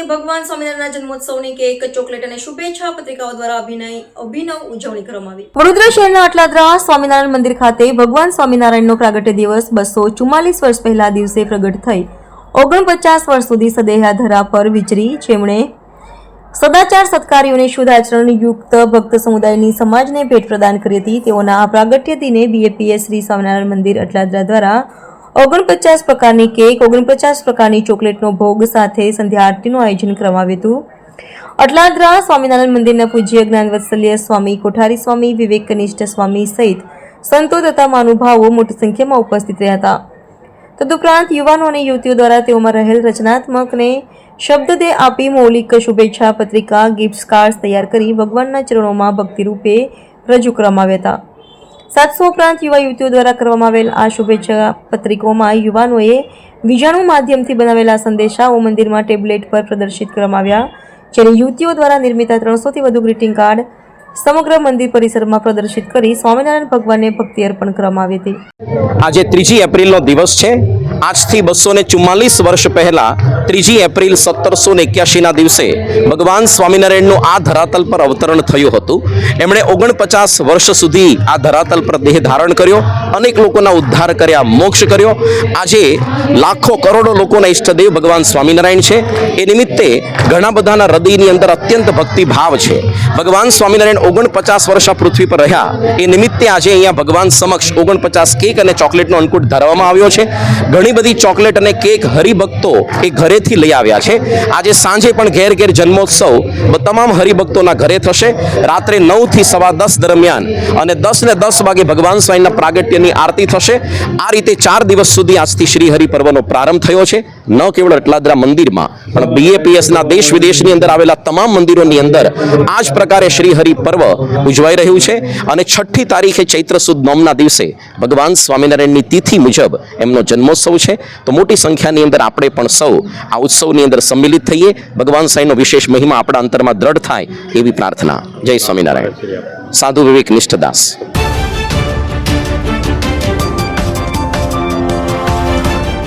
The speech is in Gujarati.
ભગવાન સ્વામિનારાયણના જન્મોત્સવની કેક, ચોકલેટ અને શુભેચ્છા પત્રિકાઓ દ્વારા અભિનય, અભિનવ ઉજવણી કરવામાં આવી. વડોદરા શહેરના અટલાદરા સ્વામિનારાયણ મંદિર ખાતે ભગવાન સ્વામિનારાયણનો પ્રાગટ્ય દિવસ બસો ચુમ્માલીસ વર્ષ પહેલા દિવસે પ્રગટ થઈ. ઓગણપચાસ વર્ષ સુધી સદેહા ધરા પર વિચરી જેમણે સદાચાર સત્કારીઓને શુદ્ધ આચરણ યુક્ત ભક્ત સમુદાયની સમાજને ભેટ પ્રદાન કરી હતી. તેઓના આ પ્રાગટ્ય દિને બીએપીએસ શ્રી સ્વામિનારાયણ મંદિર અટલાદરા દ્વારા ઓગણપચાસ પ્રકારની કેક, ઓગણપચાસ પ્રકારની ચોકલેટનો ભોગ સાથે સંધ્યા આરતીનું આયોજન કરવામાં આવ્યું હતું. અટલાદરા સ્વામિનારાયણ મંદિરના પૂજ્ય જ્ઞાનવત્સલ્ય સ્વામી, કોઠારી સ્વામી વિવેક કનિષ્ઠ સ્વામી સહિત સંતો તથા મહાનુભાવો મોટી સંખ્યામાં ઉપસ્થિત રહ્યા હતા. તદુપરાંત યુવાનો અને યુવતીઓ દ્વારા તેઓમાં રહેલ રચનાત્મકને શબ્દદે આપી મૌલિક શુભેચ્છા, પત્રિકા ગિફ્ટ કાર્ડ તૈયાર કરી ભગવાનના ચરણોમાં ભક્તિરૂપે રજૂ કરવામાં આવ્યા હતા. સાતસો ઉપરાંત યુવા યુવતીઓ દ્વારા કરવામાં આવેલ આ શુભેચ્છા પત્રિકોમાં યુવાનોએ વિજાણુ માધ્યમથી બનાવેલા સંદેશાઓ મંદિરમાં ટેબ્લેટ પર પ્રદર્શિત કરવામાં આવ્યા, જેને યુવતીઓ દ્વારા નિર્મિત ત્રણસોથી વધુ ગ્રીટિંગ કાર્ડ સમગ્ર મંદિર પરિસરમાં પ્રદર્શિત કરી સ્વામિનારાયણ ભગવાનને ભક્તિ અર્પણ કરવામાં આવી હતી. આજે ત્રીજી એપ્રિલનો દિવસ છે. આજથી બસો ને ચુમ્માલીસ વર્ષ પહેલા ત્રીજી એપ્રિલ સત્તરસો ને એક્યાસીના દિવસે ભગવાન સ્વામિનારાયણનું આ ધરાતલ પર અવતરણ થયું હતું. એમણે ઓગણપચાસ વર્ષ સુધી આ ધરાતલ પર દેહ ધારણ કર્યો, અનેક લોકોના ઉદ્ધાર કર્યા, મોક્ષ કર્યો. આજે લાખો કરોડો લોકોના ઈષ્ટદેવ ભગવાન સ્વામિનારાયણ છે. એ નિમિત્તે ઘણા બધાના હૃદયની અંદર અત્યંત ભક્તિભાવ છે. ભગવાન સ્વામિનારાયણ ઓગણપચાસ વર્ષ આ પૃથ્વી પર રહ્યા. એ નિમિત્તે આજે અહીંયા ભગવાન સમક્ષ ઓગણપચાસ કેક અને ચોકલેટનો અંકુટ ધરવામાં આવ્યો છે. ઘણી બધી ચોકલેટ અને કેક હરિભક્તો એ ઘરેથી લઈ આવ્યા છે. આજે સાંજે પણ ઘેર ઘેર જન્મોત્સવ તમામ હરિભક્તોના ઘરે થશે. રાત્રે નવથી સવા દસ દરમિયાન અને દસ ને દસ વાગે ભગવાન સ્વામીના પ્રાગટ્યની આરતી થશે. આ રીતે ચાર દિવસ સુધી આજથી શ્રી હરિ પર્વનો પ્રારંભ થયો છે. ન કેવળ અટલાદરા મંદિરમાં, પણ બીએપીએસના દેશ વિદેશની અંદર આવેલા તમામ મંદિરોની અંદર આ જ પ્રકારે શ્રી હરિ પર્વ ઉજવાઈ રહ્યું છે. અને છઠ્ઠી તારીખે ચૈત્ર સુદ નોમના દિવસે ભગવાન સ્વામિનારાયણની તિથિ મુજબ એમનો જન્મોત્સવ છે, તો મોટી સંખ્યાની અંદર આપણે પણ સૌ આ ઉત્સવની અંદર સંમિલિત થઈએ. ભગવાન સાંઈનો વિશેષ મહિમા આપણા અંતરમાં દ્રઢ થાય એવી પ્રાર્થના. જય સ્વામિનારાયણ. સાધુ વિવેક નિષ્ઠદાસ